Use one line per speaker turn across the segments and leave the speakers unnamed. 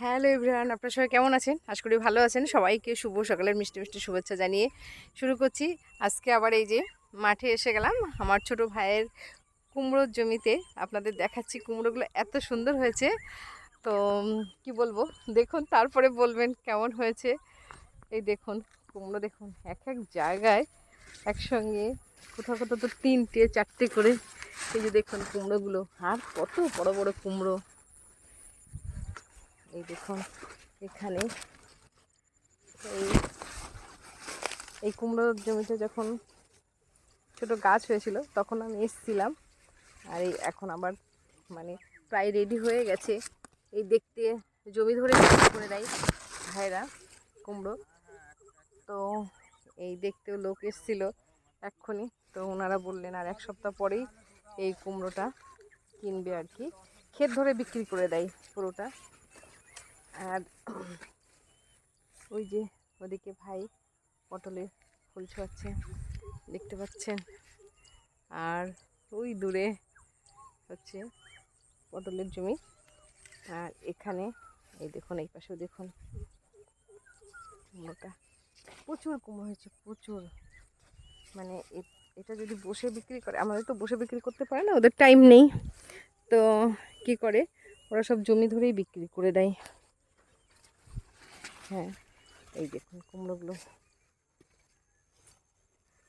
Hello everyone, আপনার সবাই কেমন আছেন? আশা করি ভালো আছেন। সবাইকে শুভ সকালের মিষ্টি মিষ্টি শুভেচ্ছা জানিয়ে শুরু করছি। আজকে আবার এই যে মাঠে এসে গেলাম। আমার ছোট ভাইয়ের কুমড়োর জমিতে আপনাদের দেখাচ্ছি কুমড়োগুলো এত সুন্দর হয়েছে। তো কি বলব? দেখুন, তারপরে বলবেন কেমন হয়েছে। এই দেখুন, কুমড়ো দেখুন, এক এক জায়গায় একসঙ্গে কোথাও কোথাও তো তিনটে, চারটে করে এই যে দেখুন কুমড়োগুলো। আর কত বড় বড় কুমড়ো। এই দেখুন, এখানে এই এই কুমড়োর জমিতে যখন ছোট গাছ হয়েছিল, তখন আমি এসেছিলাম। আর এই এখন আবার মানে প্রায় রেডি হয়ে গেছে। এই দেখতে জমি ধরে করে দেয় ভাইরা কুমড়ো। তো এই দেখতেও লোক এসেছিল এক্ষুনি। তো ওনারা বললেন, আর এক সপ্তাহ পরেই এই কুমড়োটা কিনবে আর কি। ক্ষেত ধরে বিক্রি করে দেয় পুরোটা। আর ওই যে ওদিকে ভাই পটলে ফুল ছোঁয়াচ্ছে, দেখতে পাচ্ছেন। আর ওই দূরে হচ্ছে পটলের জমি। আর এখানে, এই দেখুন, এই পাশেও দেখুন কুমড়োটা প্রচুর কুমড়ো হয়েছে, প্রচুর। মানে এটা যদি বসে বিক্রি করে, আমাদের তো বসে বিক্রি করতে পারে না, ওদের টাইম নেই। তো কি করে? ওরা সব জমি ধরেই বিক্রি করে দেয়। হ্যাঁ এই দেখুন কুমড়োগুলো।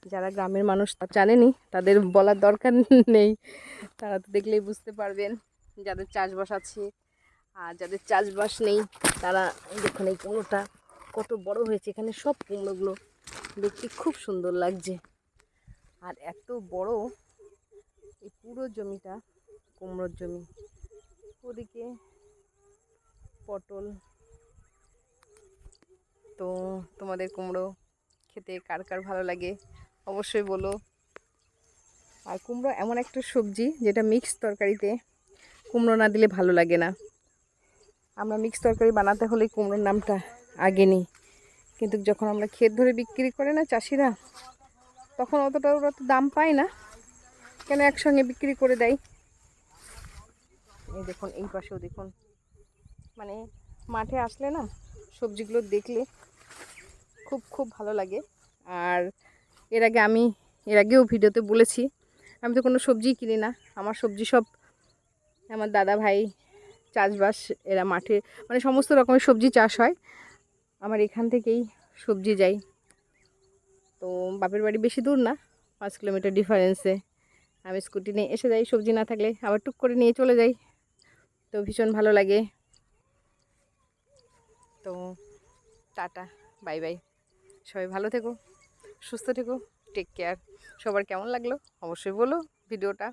যারা গ্রামের মানুষ তা জানেনি, তাদের বলার দরকার নেই। তারা তো দেখলেই বুঝতে পারবেন যাদের চাষবাস আছে আর যাদের চাষবাস নেই, তারা দেখুন এই কুমড়োটা কত বড় হয়েছে। এখানে সব কুমড়োগুলো দেখতে খুব সুন্দর লাগছে। আর এত বড় এই পুরো জমিটা, কুমড়োর জমি। ওদিকে পটল তো তোমাদের কুমড়ো খেতে কার কার ভালো লাগে অবশ্যই বলো। আর কুমড়ো এমন একটা সবজি যেটা মিক্স তরকারিতে কুমড়ো না দিলে ভালো লাগে না। আমরা মিক্স তরকারি বানাতে হলে কুমড়োর নামটা আগে নিই। কিন্তু যখন আমরা ক্ষেত ধরে বিক্রি করে না চাষিরা, তখন অতটা ওরা তো দাম পায় না। কেন একসঙ্গে বিক্রি করে দেয়? এই দেখুন, এই পাশেও দেখুন। মানে মাঠে আসলে না সবজিগুলো দেখলে খুব খুব ভালো লাগে। আর এর আগে আমি, এর আগেও ভিডিওতে বলেছি, আমি তো কোনো সবজি কিনি না। আমার সবজি সব আমার দাদা ভাই চাষবাস, এরা মাঠে মানে সমস্ত রকমের সবজি চাষ হয়। আমার এখান থেকেই সবজি যাই। তো বাপের বাড়ি বেশি দূর না, পাঁচ কিলোমিটার ডিফারেন্সে। আমি স্কুটি নিয়ে এসে যাই, সবজি না থাকলে আবার টুক করে নিয়ে চলে যাই। তো ভীষণ ভালো লাগে। তো টাটা, বাই বাই। সবাই ভালো থেকো সুস্থ থেকো টেক কেয়ার সবার কেমন লাগল অবশ্যই বলো ভিডিওটা।